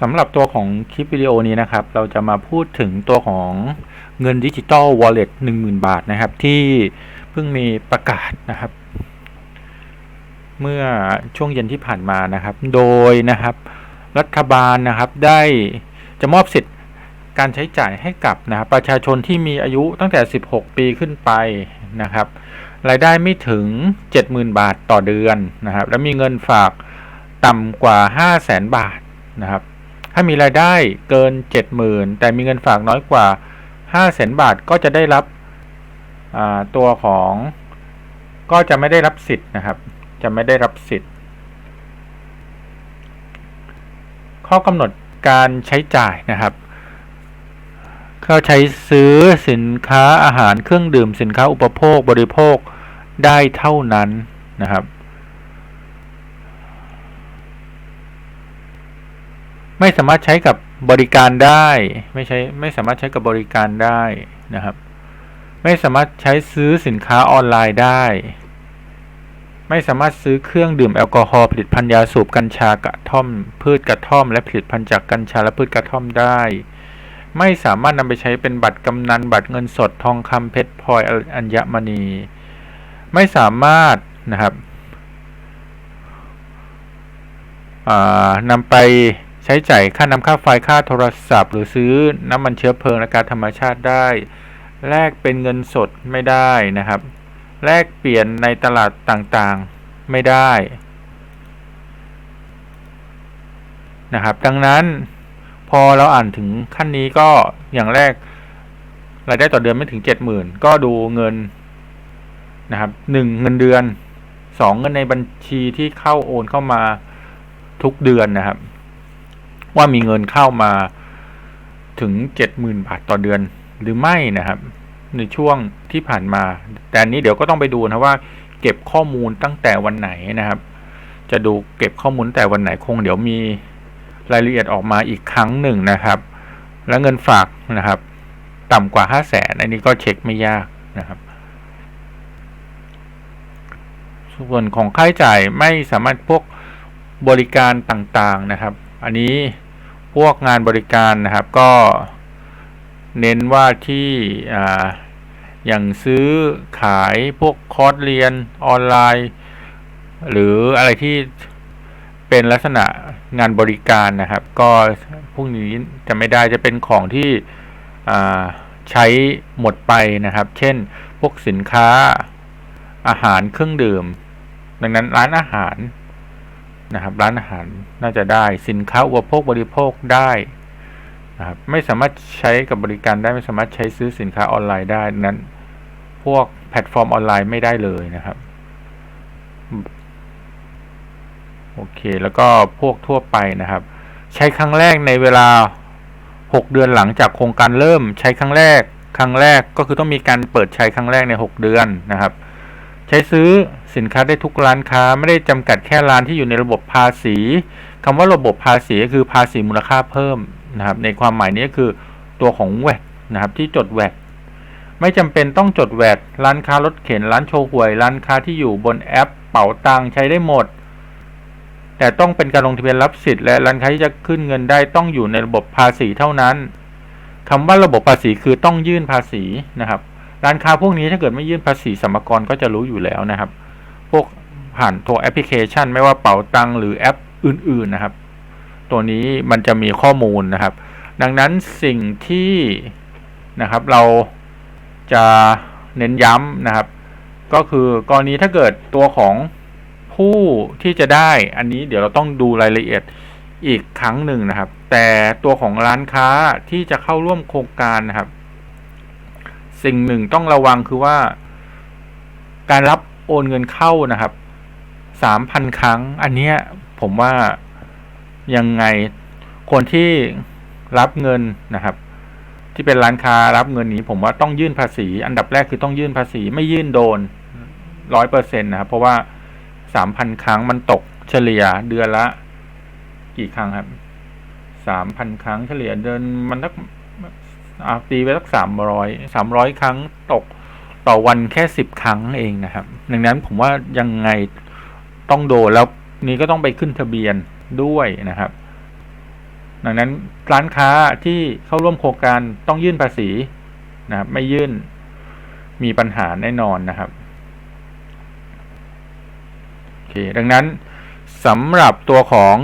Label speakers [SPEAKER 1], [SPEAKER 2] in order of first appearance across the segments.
[SPEAKER 1] สำหรับตัวของคลิปวิดีโอนี้นะครับ เราจะมาพูดถึงตัวของเงินดิจิตอลวอลเล็ต10,000บาทนะครับ ที่เพิ่งมีประกาศนะครับ เมื่อช่วงเย็นที่ผ่านมานะครับ โดยนะครับ รัฐบาลนะครับได้จะมอบสิทธิ์การใช้จ่ายให้กับนะครับประชาชนที่มีอายุตั้งแต่ 16 ปีขึ้นไปนะครับ รายได้ไม่ถึง 70,000 บาทต่อเดือนนะครับ และมีเงินฝากต่ำกว่า 500,000 บาทนะครับ ถ้ามีรายได้เกิน 70,000 แต่มีเงินฝากน้อยกว่า 500,000บาทก็จะได้รับตัวของก็จะไม่ได้รับสิทธิ์นะครับ จะไม่ได้รับสิทธิ์ ข้อกำหนดการใช้จ่ายนะครับเขาใช้ซื้อสินค้าอาหารเครื่องดื่มสินค้าอุปโภคบริโภคได้เท่านั้นนะครับ ไม่สามารถใช้กับบริการได้ ไม่ใช้ไม่สามารถใช้กับบริการได้นะครับ ไม่สามารถใช้ซื้อสินค้าออนไลน์ได้ ไม่สามารถซื้อเครื่องดื่มแอลกอฮอล์ผลิตภัณฑ์ยาสูบกัญชากระท่อม พืชกระท่อม และผลิตภัณฑ์จากกัญชาและพืชกระท่อมได้ ไม่สามารถนำไปใช้เป็นบัตรกำนันบัตรเงินสดทองคำเพชรพลอยอัญมณี ไม่สามารถนะครับนำไป ช้จ่ายค่าน้ำค่าไฟค่าโทรศัพท์ หรือซื้อน้ำมันเชื้อเพลิงและการธรรมชาติได้ แลกเป็นเงินสดไม่ได้นะครับ แลกเปลี่ยนในตลาดต่างๆไม่ได้นะครับ ดังนั้นพอเราอ่านถึงขั้นนี้ก็อย่างแรกรายได้ต่อเดือนไม่ถึงเจ็ดหมื่นก็ดูเงินนะครับหนึ่งเงินเดือนสองเงินในบัญชีที่เข้าโอนเข้ามาทุกเดือนนะครับ ว่ามีเงินเข้ามาถึงเจ็ดหมื่นบาทต่อเดือนหรือไม่นะครับ ในช่วงที่ผ่านมา แต่นนี้เดี๋ยวก็ต้องไปดูนะว่า เก็บข้อมูลตั้งแต่วันไหนนะครับ จะดูเก็บข้อมูลแต่วันไหนคง เดี๋ยวมีรายละเอียดออกมาอีกครั้งหนึ่งนะครับ และเงินฝากนะครับ ต่ำกว่าห้าแสนอันนี้ก็เช็คไม่ยากนะครับ ส่วนของค่าใช้จ่ายไม่สามารถพวกบริการต่างๆนะครับ อันนี้ พวกงานบริการนะครับก็เน้นว่าที่ออย่างซื้อขายพวกคอร์สเรียนออนไลน์ หรืออะไรที่เป็นลักษณะงานบริการนะครับ ก็พวกนี้จะไม่ได้จะเป็นของที่ใช้หมดไปนะครับ เช่น พวกสินค้าอาหารเครื่องดื่ม ดังนั้นร้านอาหาร นะครับร้านอาหารน่าจะได้สินค้าอุปโภคบริโภคได้นะครับไม่สามารถใช้กับบริการได้ไม่สามารถใช้ซื้อสินค้าออนไลน์ได้นั้น พวกแพลตฟอร์มออนไลน์ไม่ได้เลยนะครับโอเคแล้วก็พวกทั่วไปนะครับ ใช้ครั้งแรกในเวลา 6 เดือนหลังจากโครงการเริ่มใช้ครั้งแรก ครั้งแรกก็คือต้องมีการเปิดใช้ครั้งแรกใน 6 เดือนนะครับ ใช้ซื้อ สินค้าได้ทุกร้านค้าไม่ได้จำกัดแค่ร้านที่อยู่ในระบบภาษีคำว่าระบบภาษีก็คือภาษีมูลค่าเพิ่มนะครับ ในความหมายนี้คือตัวของแวดนะครับที่จดแวดไม่จำเป็นต้องจดแวดร้านค้ารถเข็นร้านโชว์หวย ร้านค้าที่อยู่บนแอป เป๋าตังใช้ได้หมด แต่ต้องเป็นการลงทะเบียนรับสิทธิ์และร้านค้าที่จะขึ้นเงินได้ต้องอยู่ในระบบภาษีเท่านั้นคำว่าระบบภาษีคือต้องยื่นภาษีนะครับ ร้านค้าพวกนี้ถ้าเกิดไม่ยื่นภาษีสมรกรก็จะรู้อยู่แล้วนะครับ พวกผ่านตัวแอปพลิเคชัน ไม่ว่าเป๋าตังหรือแอปอื่น ๆนะครับ ตัวนี้มันจะมีข้อมูลนะครับ ดังนั้นสิ่งที่นะครับเราจะเน้นย้ำนะครับ ก็คือกรณีถ้าเกิดตัวของผู้ที่จะได้อันนี้เดี๋ยวเราต้องดูรายละเอียดอีกครั้งหนึ่งนะครับ แต่ตัวของร้านค้าที่จะเข้าร่วมโครงการนะครับ สิ่งหนึ่งต้องระวังคือว่า การรับ โอนเงินเข้านะครับสามพันครั้ง อันเนี้ยผมว่ายังไงคนที่รับเงินนะครับ ที่เป็นร้านค้ารับเงินนี้ ผมว่าต้องยื่นภาษี อันดับแรกคือต้องยื่นภาษี ไม่ยื่นโดนร้อยเปอร์เซ็นต์นะครับ เพราะว่าสามพันครั้งมันตกเฉลี่ยเดือนละ กี่ครั้งครับสามพันครั้งเฉลี่ยเดือนมันสักอาตีไปสักสามร้อยสามร้อยครั้งตก ต่อวันแค่สิบครั้งเองนะครับ ดังนั้นผมว่ายังไงต้องโดนแล้วนี้ก็ต้องไปขึ้นทะเบียนด้วยนะครับ ดังนั้นร้านค้าที่เข้าร่วมโครงการต้องยื่นภาษีนะครับ ไม่ยื่นมีปัญหาแน่นอนนะครับโอเคดังนั้นสำหรับตัวของ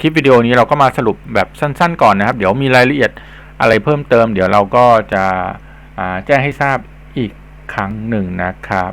[SPEAKER 1] คลิปวิดีโอนี้เราก็มาสรุปแบบสั้น ๆ ก่อนนะครับ เดี๋ยวมีรายละเอียดอะไรเพิ่มเติม เดี๋ยวเราก็จะแจ้งให้ทราบ ครั้งหนึ่งนะครับ